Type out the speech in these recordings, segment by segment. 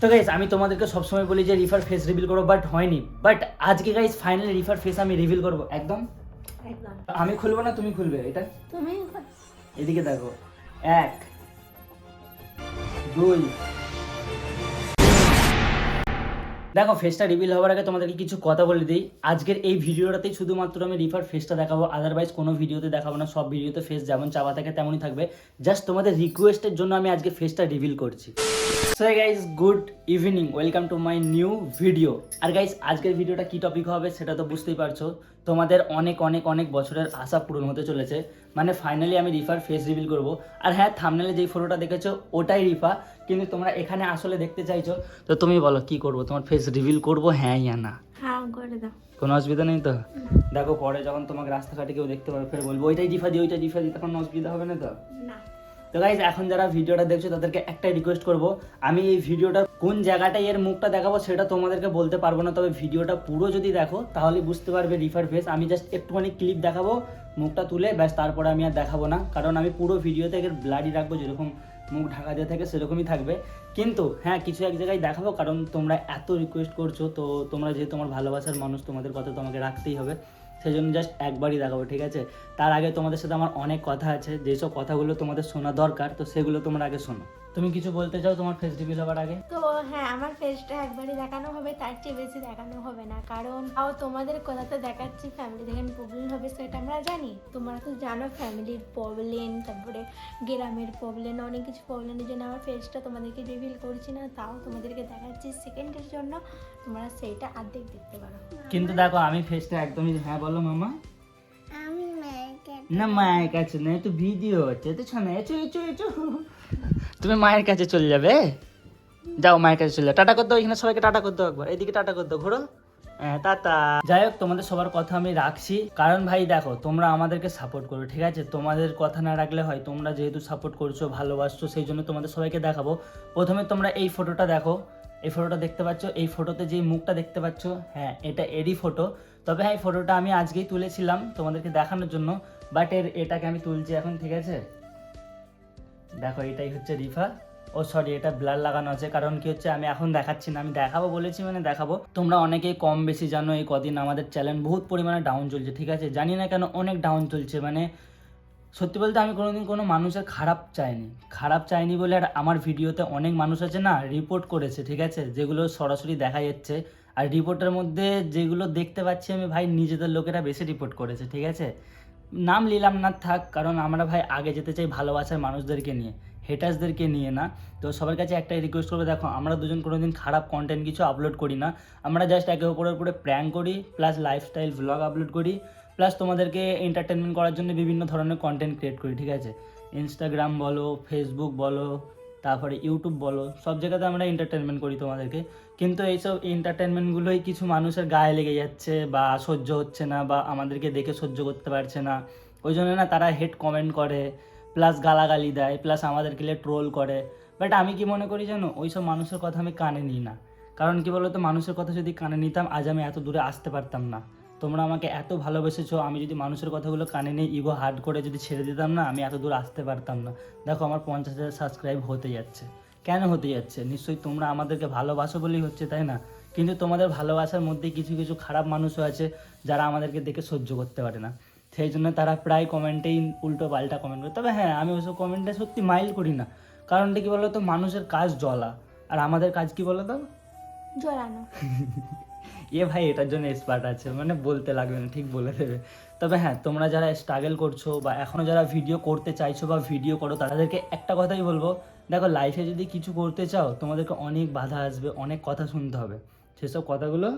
তো গাইজ আমি তোমাদেরকে সবসময় বলি যে রিফার ফেস রিভিল করো বাট হয়নি। বাট আজকে গাইজ ফাইনালি রিফার ফেস আমি রিভিল করব। একদম? একদম। আমি খুলবো না তুমি খুলবে? এটা? তুমি এদিকে দেখো। এক দুই দেখো ফেসটা রিভিল হওয়ার আগে তোমাদেরকে কিছু কথা বলে দিই। আজকের এই ভিডিওটাতেই শুধুমাত্র আমি রিফার ফেসটা দেখাবো আদারওয়াইজ কোনো ভিডিওতে দেখাবো না। সব ভিডিওতে ফেস যেমন চাপা থাকে তেমনই থাকবে। জাস্ট তোমাদের রিকোয়েস্টের জন্য আমি আজকে ফেসটা রিভিল করছি। So guys good evening welcome to my new video R guys আজকের ভিডিওটা কি টপিক হবে সেটা তো বুঝতেই পারছ। তোমাদের অনেক অনেক অনেক বছরের আশা পূরণ হতে চলেছে। মানে ফাইনালি আমি রিফার ফেস রিভিল করব। আর হ্যাঁ থামনেলে যেই ফটোটা দেখেছ ওটাই রিফা। কিন্তু তোমরা এখানে আসলে দেখতে চাইছো তো তুমি বলো কি করব? তোমার ফেস রিভিল করব? হ্যাঁ ইয়া না? হ্যাঁ করে দাও। কোনো অসুবিধা নেই তো? দেখো পরে যখন তোমাকে রাস্তাঘাটে কেউ দেখতে পাবে ফের বলব ওইটাই রিফা দিই ওইটাই রিফা দিই তখন অসুবিধা হবে না তো? না। তো গাইজ এখন যারা ভিডিওটা দেখছ, তাদেরকে একটাই রিকোয়েস্ট করব। আমি এই ভিডিওটার কোন জায়গাটায় এর মুখটা দেখাবো সেটা তোমাদেরকে বলতে পারব না, তবে ভিডিওটা পুরো যদি দেখো তাহলে বুঝতে পারবে রিফার ফেস আমি জাস্ট একটুখানি ক্লিপ দেখাবো, মুখটা তুলে, ব্যাস, তারপরে আমি আর দেখাবো না। কারণ আমি পুরো ভিডিওতে এর ব্লাডি রাখব, যেরকম মুখ ঢাকা দিয়ে থাকে, সেরকমই থাকবে। কিন্তু হ্যাঁ কিছু এক জায়গায় দেখাবো, কারণ তোমরা এত রিকোয়েস্ট করছ, তো তোমরা যেহেতু আমার ভালোবাসার মানুষ, তোমাদের কথা তোমাকে রাখতেই হবে। সেই জন্য জাস্ট একবারই দেখাবো, ঠিক আছে? তার আগে তোমাদের সাথে আমার অনেক কথা আছে, যেসব কথাগুলো তোমাদের শোনা দরকার, তো সেগুলো তোমরা আগে শোনো। তুমি কিছু বলতে চাও তোমার ফেস রিভিল হওয়ার আগে? তো হ্যাঁ আমার ফেসটা একবারই দেখানো হবে তার চেয়ে বেশি দেখানো হবে না। কারণ তাও তোমাদের কথাতে দেখাচ্ছি ফ্যামিলি দেখেন প্রবলেম হবে সেটা আমরা জানি। তোমরা তো জানো ফ্যামিলির প্রবলেম তারপরে গ্রামের প্রবলেম অনেক কিছু প্রবলেমের জন্য আমার ফেসটা তোমাদেরকে রিভিল করছি না তাও তোমাদেরকে দেখাচ্ছি সেকেন্ডের জন্য। তোমরা সেইটা অর্ধেক দেখতে পারো। কিন্তু দেখো আমি ফেসটা একদমই হ্যাঁ বলো মামা। না, মায়ের কাছে না একটু ভিডিও হচ্ছে। তো শোনো এচো এচো এচো তুমি মায়ের কাছে চলে যাবে? যাও, মায়ের কাছে চলে যাও। টাটা করতে এখানে সবাইকে টাটা করতে একবার। এদিকে টাটা করতে ঘোরো হ্যাঁ যাই হোক, তোমাদের সবার কথা আমি রাখছি। কারণ ভাই, দেখো, তোমরা আমাদেরকে সাপোর্ট করো, ঠিক আছে? তোমাদের কথা না রাখলে হয়, তোমরা যেহেতু সাপোর্ট করছ, ভালোবাসছো, সেই জন্য তোমাদের সবাইকে দেখাবো। প্রথমে তোমরা এই ফটোটা দেখো। এই ফটোটা দেখতে পাচ্ছ? এই ফটোতে যেই মুখটা দেখতে পাচ্ছ হ্যাঁ এটা এরই ফটো তবে হ্যাঁ এই ফটোটা আমি আজকেই তুলেছিলাম তোমাদেরকে দেখানোর জন্য। বাট এর, এটাকে আমি তুলছি এখন, ঠিক আছে? দেখো, এটাই হচ্ছে রিফা। ও সরি এটা ব্লার লাগানো আছে, কারণ কি হচ্ছে, আমি এখন দেখাচ্ছি না, আমি দেখাবো, বলেছি মানে দেখাবো। তোমরা অনেকেই কম বেশি জানো এই কদিন আমাদের চ্যানেল বহুত পরিমাণে ডাউন চলছে, ঠিক আছে? জানি না কেন অনেক ডাউন চলছে মানে সত্যি বলতে আমি কোনোদিন কোনো মানুষের খারাপ চাইনি। খারাপ চাইনি বলে আর আমার ভিডিওতে অনেক মানুষ আছে না রিপোর্ট করেছে, ঠিক আছে? যেগুলো সরাসরি দেখা যাচ্ছে। আর রিপোর্টের মধ্যে যেগুলো দেখতে পাচ্ছি আমি, ভাই, নিজেদের লোকেরা বেশি রিপোর্ট করেছে, ঠিক আছে? নাম নিলাম না থাক, কারণ আমরা ভাই আগে যেতে চাই ভালোবাসার মানুষদেরকে নিয়ে হেটার্সদেরকে নিয়ে না। তো সবার কাছে একটাই রিকোয়েস্ট করব, দেখো, আমরা দুজন কোনো দিন খারাপ কন্টেন্ট কিছু আপলোড করি না। আমরা জাস্ট একে অপরের উপরে প্র্যাঙ্ক করি প্লাস লাইফস্টাইল ব্লগ আপলোড করি প্লাস তোমাদেরকে এন্টারটেনমেন্ট করার জন্য বিভিন্ন ধরনের কন্টেন্ট ক্রিয়েট করি, ঠিক আছে? ইনস্টাগ্রাম বলো ফেসবুক বলো তারপরে ইউটিউব বলো, সব জায়গাতে আমরা এন্টারটেনমেন্ট করি তোমাদেরকে। কিন্তু এইসব এন্টারটেনমেন্টগুলোই কিছু মানুষের গায়ে লেগে যাচ্ছে বা সহ্য হচ্ছে না বা আমাদেরকে দেখে সহ্য করতে পারছে না। ওই জন্য না তারা হেড কমেন্ট করে প্লাস গালাগালি দেয় প্লাস আমাদেরকে ট্রোল করে। বাট আমি কি মনে করি জানো, ওইসব মানুষের কথা আমি কানে নিই না। কারণ কি বলতো, মানুষের কথা যদি কানে নিতাম, আজ আমি এত দূরে আসতে পারতাম না। তোমরা আমাকে এত ভালোবেসেছো আমি যদি মানুষের কথাগুলো কানে নিয়ে ইগো হার্ড করে যদি ছেড়ে দিতাম না আমি এত দূর আসতে পারতাম না। দেখো আমার পঞ্চাশ হাজার সাবস্ক্রাইব হতে যাচ্ছে। কেন হতে যাচ্ছে? নিশ্চয়ই তোমরা আমাদেরকে ভালোবাসো বলেই হচ্ছে তাই না? কিন্তু তোমাদের ভালোবাসার মধ্যে কিছু কিছু খারাপ মানুষও আছে যারা আমাদেরকে দেখে সহ্য করতে পারে না। সেই জন্য তারা প্রায় কমেন্টেই উল্টো পাল্টা কমেন্ট করে। তবে হ্যাঁ আমি ওইসব কমেন্টে সত্যি মাইল করি না। কারণটা কি বলতো? মানুষের কাজ জ্বলা। আর আমাদের কাজ কি বলো তো জড়ানো। এ ভাই এটার জন্য এক্সপার্ট আছে। মানে বলতে লাগবে না ঠিক বলে দেবে। তবে হ্যাঁ তোমরা যারা স্ট্রাগল করছ বা এখনও যারা ভিডিও করতে চাইছো বা ভিডিও করো তাদেরকে একটা কথাই বলব। দেখো লাইফে যদি কিছু করতে চাও তোমাদেরকে অনেক বাধা আসবে অনেক কথা শুনতে হবে। সেসব কথাগুলো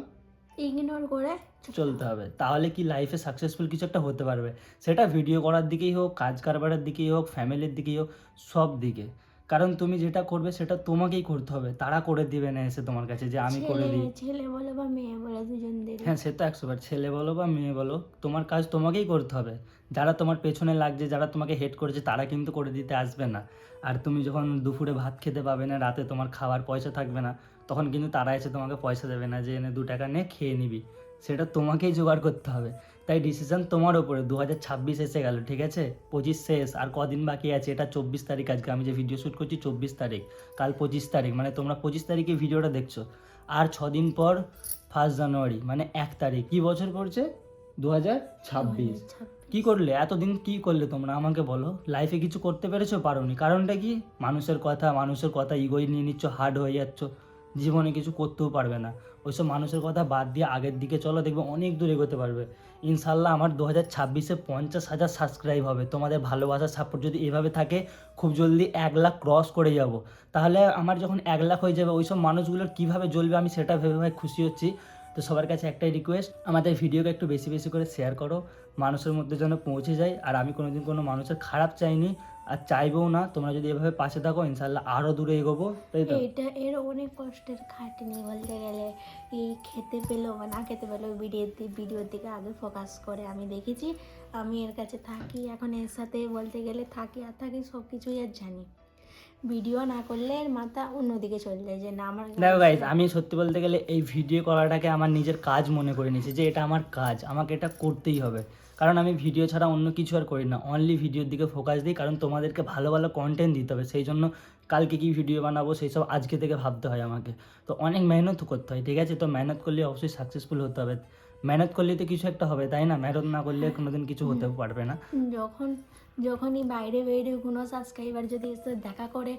ইগনোর করে চলতে হবে। তাহলে কি লাইফে সাকসেসফুল কিছু একটা হতে পারবে? সেটা ভিডিও করার দিকেই হোক কাজ কারবারের দিকেই হোক ফ্যামিলির দিকেই হোক সব দিকে। কারণ তুমি যেটা করবে সেটা তোমাকেই করতে হবে। তারা করে দিবে না এসে তোমার কাছে যে আমি করে দিই। ছেলে বলো বা মেয়ে বলো দুজনদের হ্যাঁ সে তো একশো বার। ছেলে বলো বা মেয়ে বলো তোমার কাজ তোমাকেই করতে হবে। যারা তোমার পেছনে লাগছে যারা তোমাকে হেড করেছে তারা কিন্তু করে দিতে আসবে না। আর তুমি যখন দুপুরে ভাত খেতে পাবে না রাতে তোমার খাওয়ার পয়সা থাকবে না তখন কিন্তু তারা এসে তোমাকে পয়সা দেবে না যে এনে দু টাকা নে খেয়ে নিবি। সেটা তোমাকেই জোগাড় করতে হবে। তাই ডিসিশন তোমার ওপরে দু হাজার ছাব্বিশ এসে গেল ঠিক আছে? পঁচিশ শেষ আর কদিন বাকি আছে? এটা চব্বিশ তারিখ আজকে। আমি যে ভিডিও শ্যুট করছি চব্বিশ তারিখ। কাল পঁচিশ তারিখ। মানে তোমরা পঁচিশ তারিখে ভিডিওটা দেখছ। আর ছদিন পর ফার্স্ট জানুয়ারি মানে এক তারিখ। কি বছর পড়ছে? দু হাজার ছাব্বিশ। কি করলে? এতদিন কি করলে তোমরা? আমাকে বলো। লাইফে কিছু করতে পেরেছ? পারোনি। কারণটা কি? মানুষের কথা মানুষের কথা ইগোই নিয়ে নিচ্ছ হার্ড হয়ে যাচ্ছ। জীবনে কিছু করতেও পারবে না। ওইসব মানুষের কথা বাদ দিয়ে আগের দিকে চলো, দেখবে অনেক দূর এগোতে পারবে। ইনশাল্লাহ আমার দু হাজার ছাব্বিশে পঞ্চাশ হাজার সাবস্ক্রাইব হবে। তোমাদের ভালোবাসার সাপোর্ট যদি এভাবে থাকে, খুব জলদি এক লাখ ক্রস করে যাব। তাহলে আমার যখন এক লাখ হয়ে যাবে, ওইসব মানুষগুলোর কীভাবে জ্বলবে আমি সেটা ভেবে ভাই খুশি হচ্ছি। তো সবার কাছে একটাই রিকোয়েস্ট আমাদের ভিডিওকে একটু বেশি বেশি করে শেয়ার করো। মানুষের মধ্যে যেন পৌঁছে যায়। আর আমি কোনোদিন কোনো মানুষের খারাপ চাইনি। আর চাইব না তোমরা যদি এভাবে পাশে থাকো ইনশাল্লাহ আরও দূরে এগোবো তাই তো? এটা এর অনেক কষ্টের খাটনি বলতে গেলে। এই খেতে পেল বা না খেতে পেল ভিডিওর দিকে ভিডিওর দিকে আগে ফোকাস করে আমি দেখেছি। আমি এর কাছে থাকি এখন এর সাথে বলতে গেলে থাকি আর থাকি সব কিছুই আর জানি। ভিডিও না করলে এর মাথা অন্যদিকে চলে যায় যে না আমার দেখো গাইজ আমি সত্যি বলতে গেলে এই ভিডিও করাটাকে আমার নিজের কাজ মনে করে নিয়েছি যে এটা আমার কাজ আমাকে এটা করতেই হবে। কারণ আমি ভিডিও ছাড়া অন্য কিছু আর করি না। অনলি ভিডিওর দিকে ফোকাস দিই কারণ তোমাদেরকে ভালো ভালো কন্টেন্ট দিতে হবে। সেই জন্য কালকে কি ভিডিও বানাবো সেই সব আজকে থেকে ভাবতে হয় আমাকে। তো অনেক মেহনত করতে হয় ঠিক আছে? তো মেহনত করলে অবশ্যই সাকসেসফুল হতে হবে। মেহনত করলে তো কিছু একটা হবে তাই না? মেহনত না করলে কোনোদিন কিছু হতে পারবে না। যখন যখনই বাইরে বাইরে কোনো সাবস্ক্রাইবার যদি এসে দেখা করে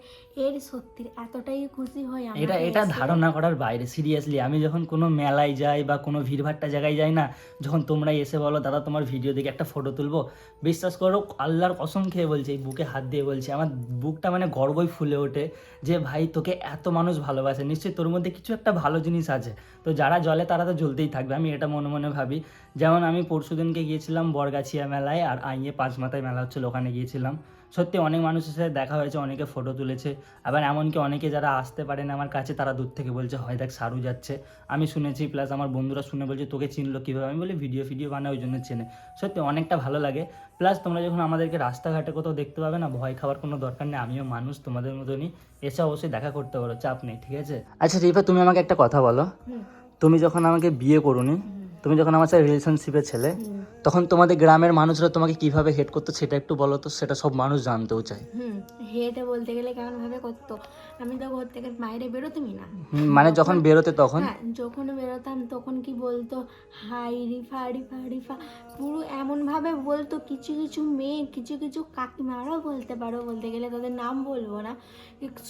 এর সত্যি এতটাই খুশি হয় এটা এটা ধারণা করার বাইরে সিরিয়াসলি আমি যখন কোনো মেলায় যাই বা কোনো ভিড়ভাট্টা জায়গায় যাই না যখন তোমরা এসে বলো দাদা তোমার ভিডিও দেখে একটা ফটো তুলবো? বিশ্বাস করো আল্লাহর কসম খেয়ে বলছে এই বুকে হাত দিয়ে বলছে আমার বুকটা মানে গর্বই ফুলে ওঠে যে ভাই তোকে এত মানুষ ভালোবাসে নিশ্চয়ই তোর মধ্যে কিছু একটা ভালো জিনিস আছে। তো যারা জলে তারা তো জ্বলতেই থাকবে। আমি এটা মনে মনে ভাবি। যেমন আমি পরশুদিনকে গিয়েছিলাম বরগাছিয়া মেলায় আর আইয়ে পাঁচ মাথায় মেলা হচ্ছিল। ওখানে গিয়েছিলাম। সত্যি অনেক মানুষের সাথে দেখা হয়েছে অনেকে ফটো তুলেছে। আবার এমনকি অনেকে যারা আসতে পারে না আমার কাছে তারা দূর থেকে বলছে হয় দেখ সারু যাচ্ছে। আমি শুনেছি প্লাস আমার বন্ধুরা শুনে বলছে তোকে চিনলো কীভাবে? আমি বলি ভিডিও ফিডিও বানায় ওই জন্য চেনে। সত্যি অনেকটা ভালো লাগে। প্লাস তোমরা যখন আমাদেরকে রাস্তাঘাটে কোথাও দেখতে পাবে না ভয় খাওয়ার কোনো দরকার নেই আমিও মানুষ তোমাদের মতনই। এসে অবশ্যই দেখা করতে পারো চাপ নেই ঠিক আছে? আচ্ছা রিফা তুমি আমাকে একটা কথা বলো। তুমি যখন আমাকে বিয়ে করুনি তুমি যখন আমার সাথে রিলেশনশিপে ছেলে তখন তোমাদের গ্রামের মানুষরা তোমাকে কীভাবে হেড করতো সেটা একটু বলো তো সেটা সব মানুষ জানতেও চায়। হুম হেটে বলতে গেলে কেমন ভাবে করতো? আমি তো ঘর থেকে বাইরে বেরোতামই না। মানে যখন বেরোতে তখন? হ্যাঁ যখন বেরোতাম তখন কি বলতো? হাই রিফা রিফা রিফা। পুরো এমনভাবে বলতো কিছু কিছু মেয়ে কিছু কিছু কাকিমারাও বলতে পারো। বলতে গেলে তাদের নাম বলব না।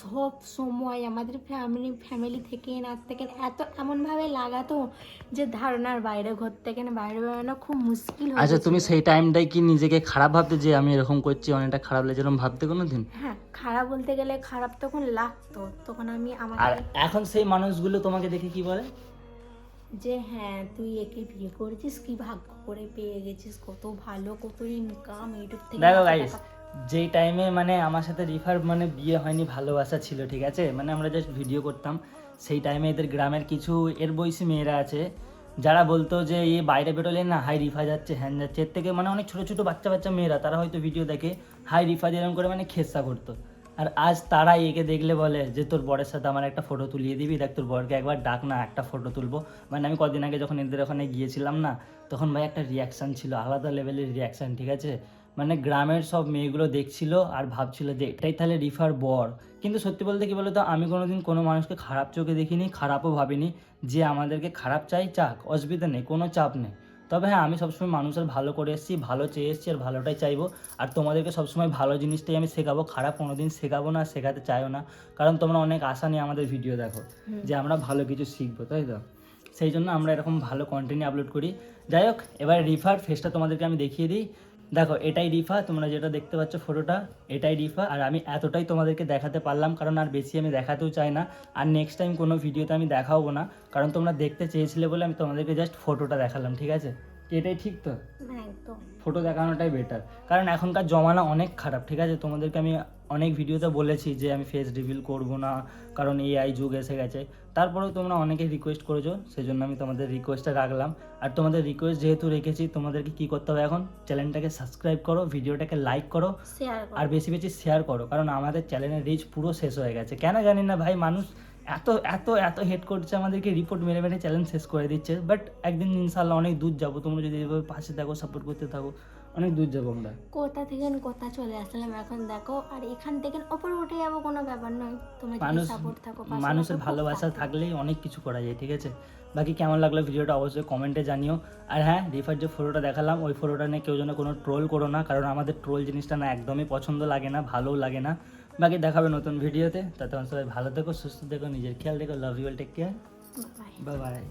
সব সময় আমাদের ফ্যামিলি ফ্যামিলি থেকে না থেকে এত এমনভাবে লাগাতো যে ধারণার বাইরে ঘর থেকে না বাইরে বেরোনো খুব মুশকিল আচ্ছা তুমি সেই টাইমটাই কি নিজেকে খারাপ ভাবতে যে আমি এরকম করছি অনেকটা খারাপ লাগে এরকম ভাবতে কোনো দিন হ্যাঁ খারাপ বলতে গেলে খারাপ তখন লাগতো। তখন আমি আর আমার এখন সেই মানুষগুলো তোমাকে দেখে কি বলে? যে হ্যাঁ তুই একে বিয়ে করেছিস কি ভাগ্য করে পেয়ে গেছিস কত ভালো কত ইনকাম ইউটিউব থেকে দেখো গাইস। যেই টাইমে মানে আমার সাথে রিফার মানে বিয়ে হয়নি ভালোবাসা ছিল ঠিক আছে? মানে আমরা জাস্ট ভিডিও করতাম। সেই টাইমে এদের গ্রামের কিছু এর বয়সী মেয়েরা আছে যারা বলতো যে এ বাইরে বেরোলে না হাই রিফা যাচ্ছে হ্যান যাচ্ছে। এর থেকে মানে অনেক ছোটো ছোটো বাচ্চা বাচ্চা মেয়েরা তারা হয়তো ভিডিও দেখে হাই রিফা যেরকম করে মানে খেসা করতো। আর আজ তারা একে দেখলে বলে যে, তোর বরের সাথে আমার একটা ফটো তুলিয়ে দিবি। দেখ, তোর বরকে একবার ডাক না, একটা ফটো তুলবো। মানে আমি কদিন আগে যখন এদের ওখানে গিয়েছিলাম না, তখন ভাই একটা রিয়াকশান ছিল, আলাদা লেভেলের রিয়াকশান ঠিক আছে? মানে গ্রামের সব মেয়েগুলো দেখছিল আর ভাবছিল যে, এটাই তাহলে রিফার বর। কিন্তু সত্যি বলতে কি বলতো, আমি কোনোদিন কোনো মানুষকে খারাপ চোখে দেখিনি, খারাপও ভাবিনি। যে আমাদেরকে খারাপ চাই, চাক, অসুবিধা নেই, কোনো চাপ নেই। তবে হ্যাঁ আমি সবসময় মানুষের ভালো করে এসেছি ভালো চেয়ে এসেছি আর ভালোটাই চাইব। আর তোমাদেরকে সবসময় ভালো জিনিসটাই আমি শেখাবো খারাপ কোনো দিন শেখাবো না শেখাতে চাইও না। কারণ তোমরা অনেক আশা নিয়ে আমাদের ভিডিও দেখো যে আমরা ভালো কিছু শিখব তাই তো? সেই জন্য আমরা এরকম ভালো কন্টেন্ট আপলোড করি। যাই হোক এবার রিফার ফেসটা তোমাদেরকে আমি দেখিয়ে দিই। দেখো এটাই রিফা তোমরা যেটা দেখতে পাচ্ছ ফটোটা এটাই রিফা আর আমি এতটাই তোমাদেরকে দেখাতে পারলাম কারণ আর বেশি আমি দেখাতেও চাই না। আর নেক্সট টাইম কোনো ভিডিওতে আমি দেখাবো না কারণ তোমরা দেখতে চেয়েছিলে বলে আমি তোমাদেরকে জাস্ট ফটোটা দেখালাম ঠিক আছে? এটাই ঠিক তো? ফটো দেখানোটাই বেটার কারণ এখনকার জমানা অনেক খারাপ ঠিক আছে? তোমাদেরকে আমি অনেক ভিডিওতে বলেছি যে আমি ফেস রিভিল করব না কারণ এআই যুগ এসে গেছে। তারপরেও তোমরা অনেকে রিকোয়েস্ট করেছ সেই জন্য আমি তোমাদের রিকোয়েস্টটা রাখলাম। আর তোমাদের রিকোয়েস্ট যেহেতু রেখেছি তোমাদেরকে কি করতে হবে এখন? চ্যানেলটাকে সাবস্ক্রাইব করো ভিডিওটাকে লাইক করো আর বেশি বেশি শেয়ার করো কারণ আমাদের চ্যানেলের রিচ পুরো শেষ হয়ে গেছে। কেন জানি না ভাই মানুষ এত এত এত হেড করছে আমাদেরকে রিপোর্ট মেরে মেরে চ্যালেঞ্জ শেষ করে দিচ্ছে। বাট একদিন ইনশাল্লাহ অনেক দূর যাব। তোমরা যদি এভাবে পাশে থাকো সাপোর্ট করতে থাকো অনেক দূর যাব আমরা। কোথা থেকে কোথা চলে আসলাম এখন দেখো আর এখান থেকে ওপরে উঠে যাব কোনো ব্যাপার নয়। তোমার মানুষ সাপোর্ট থাকো মানুষের ভালোবাসা। থাকলেই অনেক কিছু করা যায় ঠিক আছে? বাকি কেমন লাগল ভিডিওটা অবশ্যই কমেন্টে জানিও। আর হ্যাঁ রিফার যে ফটোটা দেখালাম ওই ফটোটা নিয়ে কেউ যেন কোনো ট্রোল করো না কারণ আমাদের ট্রোল জিনিসটা না একদমই পছন্দ লাগে না ভালোও লাগে না। বাকি দেখাবে নতুন ভিডিওতে ততক্ষণ সবাই ভালো থেকো সুস্থ থেকো নিজের খেয়াল দেখো love you take care. Bye bye